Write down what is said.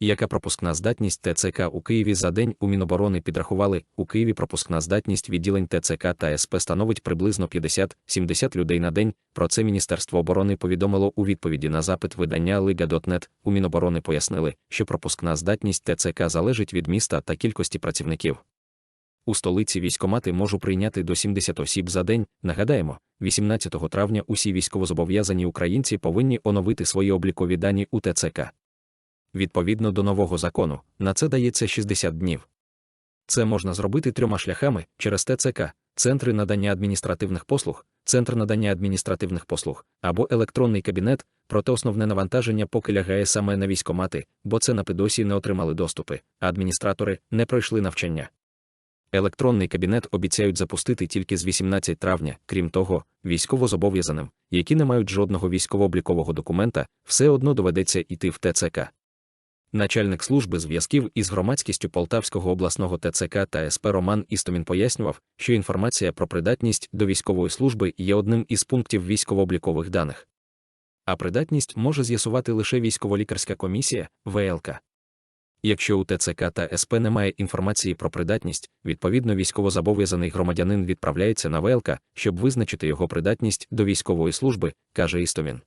Яка пропускна здатність ТЦК у Києві за день у Міноборони підрахували, у Києві пропускна здатність відділень ТЦК та СП становить приблизно 50-70 людей на день. Про це Міністерство оборони повідомило у відповіді на запит видання Liga.net. У Міноборони пояснили, що пропускна здатність ТЦК залежить від міста та кількості працівників. У столиці військомати можуть прийняти до 70 осіб за день. Нагадаємо, 18 травня усі військовозобов'язані українці повинні оновити свої облікові дані у ТЦК. Відповідно до нового закону, на це дається 60 днів. Це можна зробити трьома шляхами через ТЦК, центри надання адміністративних послуг, центр надання адміністративних послуг або електронний кабінет, проте основне навантаження поки лягає саме на військомати, бо це на досі не отримали доступи, а адміністратори не пройшли навчання. Електронний кабінет обіцяють запустити тільки з 18 травня, крім того, військовозобов'язаним, які не мають жодного військово-облікового документа, все одно доведеться йти в ТЦК. Начальник служби зв'язків із громадськістю Полтавського обласного ТЦК та СП Роман Істомін пояснював, що інформація про придатність до військової служби є одним із пунктів військово-облікових даних. А придатність може з'ясувати лише військово-лікарська комісія ВЛК. Якщо у ТЦК та СП немає інформації про придатність, відповідно військовозобов'язаний громадянин відправляється на ВЛК, щоб визначити його придатність до військової служби, каже Істомін.